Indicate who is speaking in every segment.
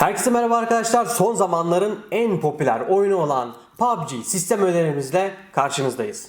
Speaker 1: Herkese merhaba arkadaşlar. Son zamanların en popüler oyunu olan PUBG sistem önerimizle karşınızdayız.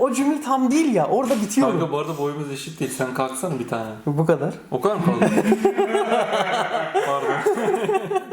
Speaker 1: O, cümle tam değil ya. Orada bitiyor.
Speaker 2: Kanka bu arada boyumuz eşit değil. Sen kalksana bir tane.
Speaker 1: Bu kadar.
Speaker 2: O kadar mı kaldı? Pardon.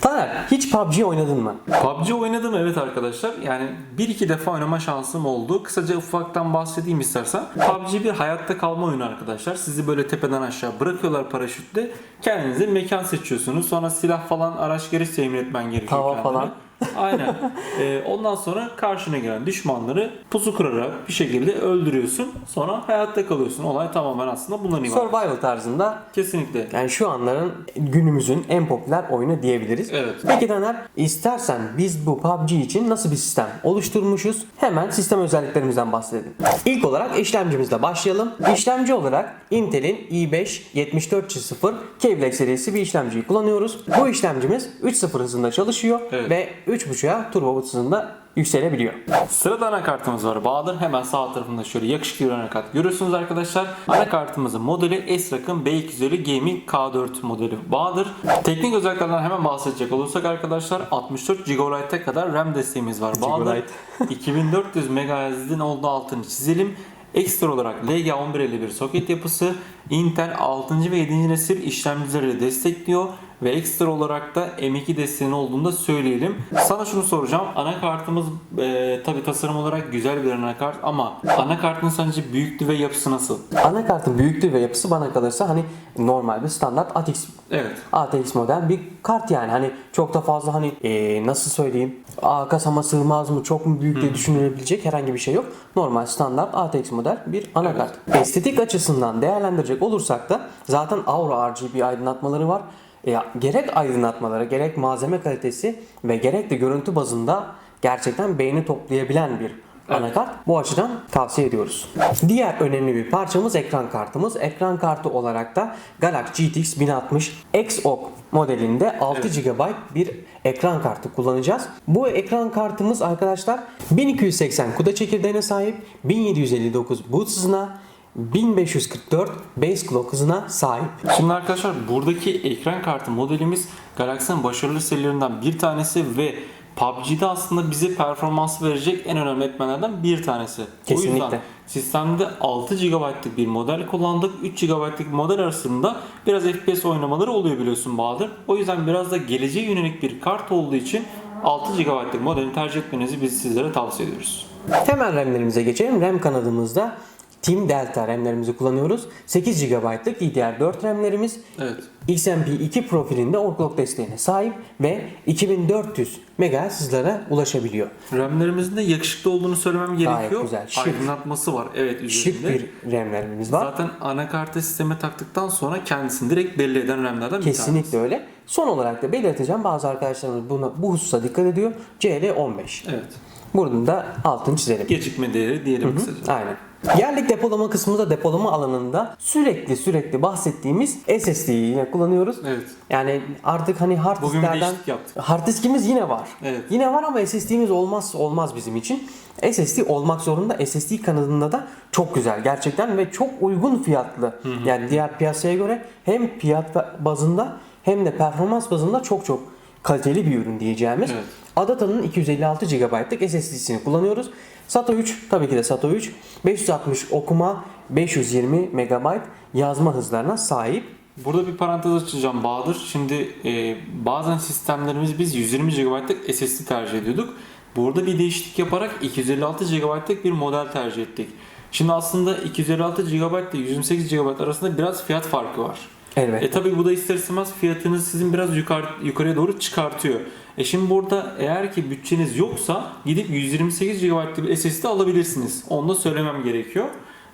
Speaker 1: Taner hiç PUBG oynadın mı?
Speaker 2: PUBG oynadım evet arkadaşlar. Yani bir iki defa oynama şansım oldu. Kısaca ufaktan bahsedeyim istersen. PUBG bir hayatta kalma oyunu arkadaşlar. Sizi böyle tepeden aşağı bırakıyorlar paraşütle. Kendinize mekan seçiyorsunuz. Sonra silah falan araç gereç temin etmen gerekiyor.
Speaker 1: Tava
Speaker 2: kendine.
Speaker 1: falan.
Speaker 2: Aynen. Ee, ondan sonra karşına gelen düşmanları pusu kurarak bir şekilde öldürüyorsun. Sonra hayatta kalıyorsun. Olay tamamen aslında bundan ibaret.
Speaker 1: Survival tarzında
Speaker 2: Kesinlikle.
Speaker 1: yani şu anların günümüzün en popüler oyunu diyebiliriz.
Speaker 2: Evet.
Speaker 1: Peki Taner istersen biz bu PUBG için nasıl bir sistem oluşturmuşuz? Hemen sistem özelliklerimizden bahsedelim. İlk olarak işlemcimizle başlayalım. İşlemci olarak Intel'in i5 7400 Kevlar serisi bir işlemciyi kullanıyoruz. Bu işlemcimiz 3.0 hızında çalışıyor
Speaker 2: Evet.
Speaker 1: ve 3.5'a turbo hızında yükselebiliyor.
Speaker 2: Sırada anakartımız var. Bahadır hemen sağ tarafında şöyle yakışıklı bir anakart görüyorsunuz arkadaşlar. Anakartımızın modeli S-Rock'ın B250 Gaming K4 modeli Bahadır. Teknik özelliklerden hemen bahsedecek olursak arkadaşlar 64 GB'e kadar RAM desteğimiz var. Bahadır 2400 MHz'in olduğu altını çizelim. Ekstra olarak LG1151 soket yapısı Intel 6. ve 7. nesil işlemcileri destekliyor ve ekstra olarak da M2 desteğinin olduğunu da söyleyelim. Sana şunu soracağım. Anakartımız e, tabi tasarım olarak güzel bir anakart ama anakartın sence büyüklüğü ve yapısı nasıl?
Speaker 1: Anakartın büyüklüğü ve yapısı bana kalırsa hani normal bir standart ATX
Speaker 2: Evet.
Speaker 1: ATX model bir kart yani hani çok da fazla hani eee, nasıl söyleyeyim A kasama sığmaz mı çok mu büyük diye düşünülebilecek herhangi bir şey yok. Normal standart ATX model bir anakart. Estetik açısından değerlendirecek olursak da zaten Aura RGB aydınlatmaları var. E, gerek aydınlatmaları gerek malzeme kalitesi ve gerek de görüntü bazında gerçekten beğeni toplayabilen bir anakart. Bu açıdan tavsiye ediyoruz. Diğer önemli bir parçamız ekran kartımız. Ekran kartı olarak da Galaxy GTX 1060 X-OC modelinde 6 GB bir ekran kartı kullanacağız. Bu ekran kartımız arkadaşlar 1280 CUDA çekirdeğine sahip, 1759 boot hızına, 1544 base clock hızına sahip.
Speaker 2: Şimdi arkadaşlar buradaki ekran kartı modelimiz Galaxy'nin başarılı serilerinden bir tanesi ve PUBG'de aslında bize performans verecek en önemli etmenlerden bir tanesi. O
Speaker 1: Kesinlikle.
Speaker 2: yüzden sistemde 6 GB'lık bir model kullandık. 3 GB'lık model arasında biraz FPS oynamaları oluyor biliyorsun Bahadır. O yüzden biraz da geleceğe yönelik bir kart olduğu için 6 GB'lık modeli tercih etmenizi biz sizlere tavsiye ediyoruz.
Speaker 1: Hemen RAM'lerimize geçelim. RAM kanadımızda Team Delta RAM'lerimizi kullanıyoruz. 8 GB'lık DDR4 RAM'lerimiz
Speaker 2: Evet.
Speaker 1: XMP2 profilinde overclock desteğine sahip ve 2400 MHz hızlara ulaşabiliyor.
Speaker 2: RAM'lerimizin de yakışıklı olduğunu söylemem gerekiyor.
Speaker 1: güzel, şık.
Speaker 2: Aydınlatması var. Evet
Speaker 1: Şık
Speaker 2: üzerinde.
Speaker 1: bir RAM'lerimiz var.
Speaker 2: Zaten anakartı sisteme taktıktan sonra kendisini direkt belli eden RAM'lerden bir tanesi.
Speaker 1: Kesinlikle öyle. Son olarak da belirteceğim bazı arkadaşlarımız buna, bu hususa dikkat ediyor. CL15.
Speaker 2: Evet.
Speaker 1: Buradan da altını çizelim.
Speaker 2: Gecikme değeri diyelim kısaca.
Speaker 1: Aynen. Yerlik depolama kısmında depolama alanında sürekli sürekli bahsettiğimiz SSD'yi yine kullanıyoruz.
Speaker 2: Evet.
Speaker 1: Yani artık hani hard disklerden hard diskimiz yine var.
Speaker 2: Evet.
Speaker 1: Yine var ama SSD'miz olmaz olmaz bizim için. SSD olmak zorunda. SSD kanadında da çok güzel gerçekten ve çok uygun fiyatlı. Yani diğer piyasaya göre hem fiyat bazında hem de performans bazında çok çok kaliteli bir ürün diyeceğimiz.
Speaker 2: Evet.
Speaker 1: Adata'nın 256 GB'lık SSD'sini kullanıyoruz. SATA 3 tabii ki de SATA 3 560 okuma 520 MB yazma hızlarına sahip.
Speaker 2: Burada bir parantez açacağım Bahadır. Şimdi e, bazen sistemlerimiz biz 120 GB'lık SSD tercih ediyorduk. Burada bir değişiklik yaparak 256 GB'lık bir model tercih ettik. Şimdi aslında 256 GB ile 128 GB arasında biraz fiyat farkı var.
Speaker 1: Evet.
Speaker 2: E tabi bu da ister istemez fiyatınızı sizin biraz yukarı, yukarıya doğru çıkartıyor. E şimdi burada eğer ki bütçeniz yoksa gidip 128 GB'lık bir SSD alabilirsiniz. Onu da söylemem gerekiyor.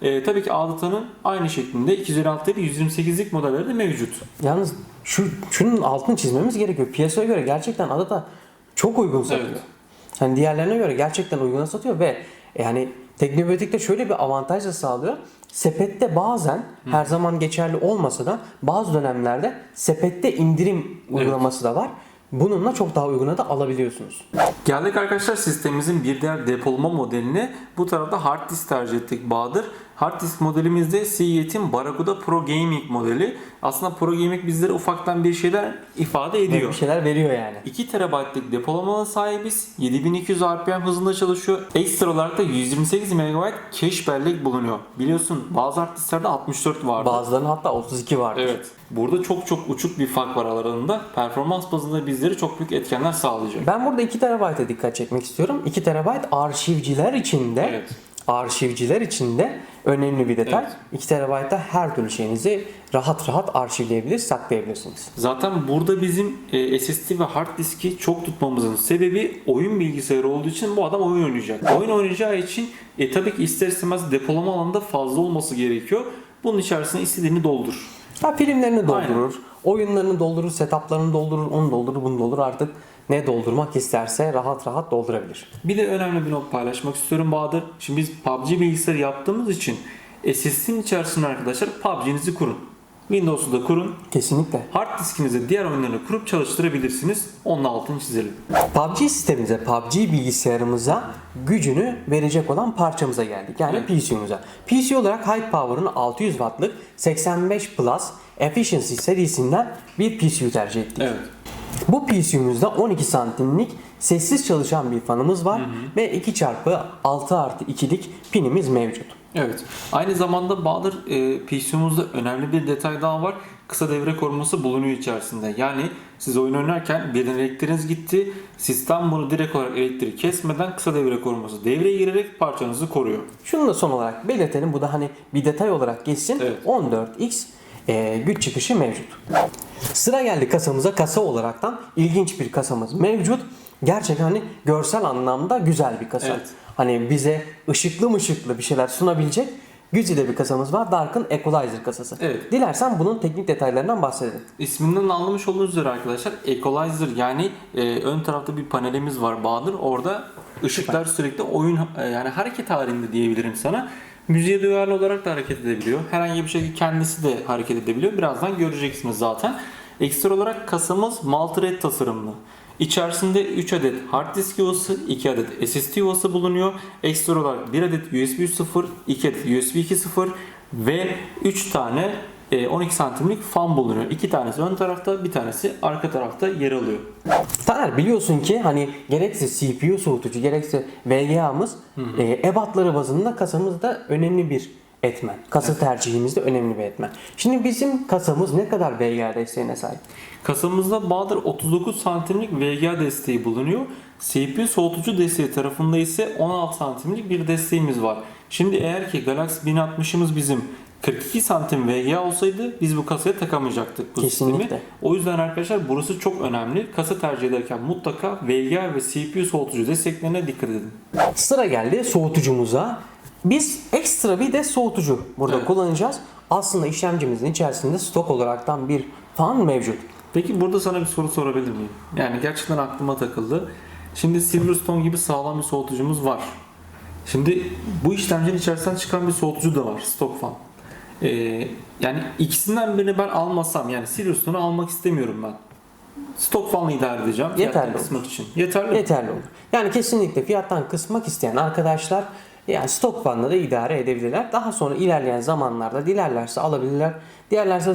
Speaker 2: E, tabii ki Adata'nın aynı şeklinde 256 ile 128'lik modelleri de mevcut.
Speaker 1: Yalnız şu şunun altını çizmemiz gerekiyor. Piyasaya göre gerçekten Adata çok uygun satıyor.
Speaker 2: Evet.
Speaker 1: Hani diğerlerine göre gerçekten uyguna satıyor ve yani Teknobiyotik'te şöyle bir avantaj da sağlıyor. Sepette bazen her zaman geçerli olmasa da bazı dönemlerde sepette indirim uygulaması da var. Bununla çok daha uyguna da alabiliyorsunuz.
Speaker 2: Geldik arkadaşlar sistemimizin bir diğer depolama modeline. Bu tarafta hard disk tercih ettik Bahadır. Hard disk modelimizde Seagate'in Barracuda Pro Gaming modeli. Aslında Pro Gaming bizlere ufaktan bir şeyler ifade ediyor.
Speaker 1: Bir şeyler veriyor yani.
Speaker 2: 2 TB'lık depolama sahibiz. 7200 RPM hızında çalışıyor. Ekstra olarak da 128 MB cache bellek bulunuyor. Biliyorsun bazı hard disklerde 64 vardı.
Speaker 1: Bazılarının hatta 32 var.
Speaker 2: Evet. Burada çok çok uçuk bir fark var aralarında. Performans bazında bizleri çok büyük etkenler sağlayacak.
Speaker 1: Ben burada 2 TB'a dikkat çekmek istiyorum. 2 TB arşivciler için de
Speaker 2: Evet.
Speaker 1: arşivciler için de önemli bir detay.
Speaker 2: Evet.
Speaker 1: 2 TB'da her türlü şeyinizi rahat rahat arşivleyebilir, saklayabilirsiniz.
Speaker 2: Zaten burada bizim e, SSD ve hard diski çok tutmamızın sebebi oyun bilgisayarı olduğu için bu adam oyun oynayacak. Oyun oynayacağı için e, tabii ki ister istemez depolama alanında fazla olması gerekiyor. Bunun içerisine istediğini doldur.
Speaker 1: Ha filmlerini
Speaker 2: Aynen.
Speaker 1: doldurur, oyunlarını doldurur, setuplarını doldurur, onu doldurur, bunu doldurur artık ne doldurmak isterse rahat rahat doldurabilir.
Speaker 2: Bir de önemli bir not paylaşmak istiyorum Bahadır. Şimdi biz PUBG bilgisayarı yaptığımız için SSD'nin içerisine arkadaşlar PUBG'nizi kurun. Windows'u da kurun.
Speaker 1: Kesinlikle.
Speaker 2: Hard diskinize diğer oyunlarını kurup çalıştırabilirsiniz. Onun altını çizelim.
Speaker 1: PUBG sistemimize, PUBG bilgisayarımıza gücünü verecek olan parçamıza geldik. Yani
Speaker 2: Evet.
Speaker 1: PC'mize. PC olarak High Power'ın 600 Watt'lık 85 Plus Efficiency serisinden bir PC'yi tercih ettik.
Speaker 2: Evet.
Speaker 1: Bu PC'mizde 12 santimlik sessiz çalışan bir fanımız var ve 2 çarpı 6 artı 2'lik pinimiz mevcut.
Speaker 2: Evet. Aynı zamanda Bahadır e, PC'muzda önemli bir detay daha var. Kısa devre koruması bulunuyor içerisinde. Yani siz oyun oynarken birden elektriğiniz gitti. Sistem bunu direkt olarak elektriği kesmeden kısa devre koruması devreye girerek parçanızı koruyor.
Speaker 1: Şunu da son olarak belirtelim. Bu da hani bir detay olarak geçsin.
Speaker 2: Evet.
Speaker 1: 14x e, güç çıkışı mevcut. Sıra geldi kasamıza. Kasa olaraktan ilginç bir kasamız mevcut. Gerçekten hani görsel anlamda güzel bir kasa.
Speaker 2: Evet.
Speaker 1: Hani bize ışıklı mışıklı bir şeyler sunabilecek güzide bir kasamız var. Dark'ın Equalizer kasası.
Speaker 2: Evet.
Speaker 1: Dilersen bunun teknik detaylarından bahsedelim.
Speaker 2: İsminden anlamış olduğunuz üzere arkadaşlar Equalizer yani e, ön tarafta bir panelimiz var Bahadır. Orada ışıklar sürekli oyun e, yani hareket halinde diyebilirim sana. Müziğe duyarlı olarak da hareket edebiliyor. Herhangi bir şekilde kendisi de hareket edebiliyor. Birazdan göreceksiniz zaten. Ekstra olarak kasamız multi-red tasarımlı. İçerisinde 3 adet hard disk yuvası, 2 adet SSD yuvası bulunuyor. Ekstra olarak 1 adet USB 3.0, 2 adet USB 2.0 ve 3 tane e, 12 santimlik fan bulunuyor. İki tanesi ön tarafta, bir tanesi arka tarafta yer alıyor.
Speaker 1: Taner biliyorsun ki hani gerekse CPU soğutucu gerekse VGA'mız e, ebatları bazında kasamızda önemli bir etmen. Kasa tercihimizde önemli bir etmen. Şimdi bizim kasamız ne kadar VGA desteğine sahip?
Speaker 2: Kasamızda Bahadır 39 santimlik VGA desteği bulunuyor. CPU soğutucu desteği tarafında ise 16 santimlik bir desteğimiz var. Şimdi eğer ki Galaxy 1060'ımız bizim 42 santim VGA olsaydı biz bu kasaya takamayacaktık bu
Speaker 1: Kesinlikle.
Speaker 2: sistemi. O yüzden arkadaşlar burası çok önemli. Kasa tercih ederken mutlaka VGA ve CPU soğutucu desteklerine dikkat edin.
Speaker 1: Sıra geldi soğutucumuza. Biz ekstra bir de soğutucu burada
Speaker 2: Evet.
Speaker 1: kullanacağız. Aslında işlemcimizin içerisinde stok olaraktan bir fan mevcut.
Speaker 2: Peki burada sana bir soru sorabilir miyim? Yani gerçekten aklıma takıldı. Şimdi Silverstone gibi sağlam bir soğutucumuz var. Şimdi bu işlemcinin içerisinden çıkan bir soğutucu da var. Stock fan. Ee, yani ikisinden birini ben almasam yani Silverstone'u almak istemiyorum ben. Stock fanla idare edeceğim.
Speaker 1: Yeterli olur.
Speaker 2: kısmak için. Yeterli?
Speaker 1: Yeterli olur. Yani kesinlikle fiyattan kısmak isteyen arkadaşlar yani stok fanla da idare edebilirler. Daha sonra ilerleyen zamanlarda dilerlerse alabilirler. Dilerlerse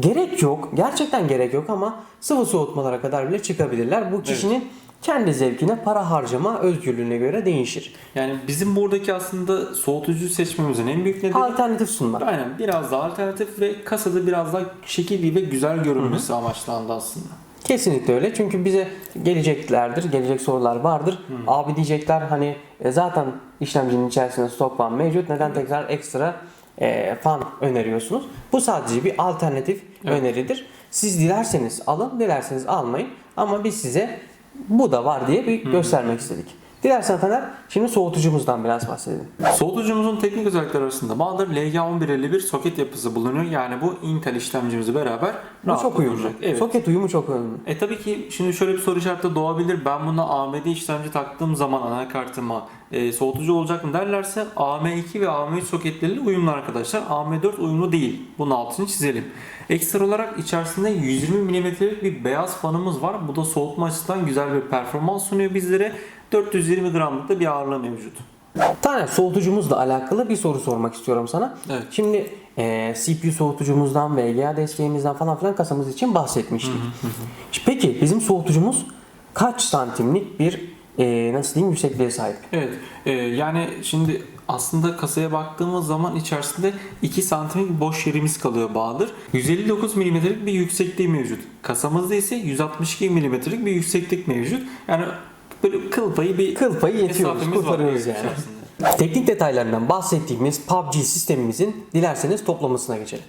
Speaker 1: gerek yok. Gerçekten gerek yok ama sıvı soğutmalara kadar bile çıkabilirler. Bu kişinin kendi zevkine para harcama özgürlüğüne göre değişir.
Speaker 2: Yani bizim buradaki aslında soğutucu seçmemizin en büyük nedeni
Speaker 1: Alternatif sunmak.
Speaker 2: Aynen biraz daha alternatif ve kasada biraz daha şekilli ve güzel görünmesi amaçlandı aslında.
Speaker 1: Kesinlikle öyle. Çünkü bize geleceklerdir, gelecek sorular vardır. Abi diyecekler hani e, zaten işlemcinin içerisinde stok fan mevcut. Neden tekrar ekstra e, fan öneriyorsunuz? Bu sadece bir alternatif
Speaker 2: Evet.
Speaker 1: öneridir. Siz dilerseniz alın, dilerseniz almayın. Ama biz size bu da var diye bir göstermek istedik. Dilersen Taner şimdi soğutucumuzdan biraz bahsedelim.
Speaker 2: Soğutucumuzun teknik özellikleri arasında Bahadır LG1151 soket yapısı bulunuyor. Yani bu Intel işlemcimizle beraber
Speaker 1: Bu çok uyumlu.
Speaker 2: Evet.
Speaker 1: Soket uyumu çok önemli.
Speaker 2: E tabii ki şimdi şöyle bir soru işareti doğabilir. Ben buna AMD işlemci taktığım zaman anakartıma e, soğutucu olacak mı derlerse AM2 ve AM3 soketleriyle uyumlu arkadaşlar. AM4 uyumlu değil. Bunun altını çizelim. Ekstra olarak içerisinde 120 mm'lik bir beyaz fanımız var. Bu da soğutma açısından güzel bir performans sunuyor bizlere. 420 gramlık da bir ağırlığı mevcut.
Speaker 1: Taner soğutucumuzla alakalı bir soru sormak istiyorum sana.
Speaker 2: Evet.
Speaker 1: Şimdi e, CPU soğutucumuzdan VGA desteğimizden falan filan kasamız için bahsetmiştik. Peki bizim soğutucumuz kaç santimlik bir e, nasıl diyeyim yüksekliğe sahip?
Speaker 2: Evet e, yani şimdi aslında kasaya baktığımız zaman içerisinde 2 santimlik boş yerimiz kalıyor Bahadır. 159 milimetrelik bir yüksekliği mevcut. Kasamızda ise 162 milimetrelik bir yükseklik mevcut. Yani böyle kıl payı bir
Speaker 1: Kıl payı yetiyoruz, kurtarıyoruz yani.
Speaker 2: içerisinde.
Speaker 1: Teknik detaylarından bahsettiğimiz PUBG sistemimizin dilerseniz toplamasına geçelim.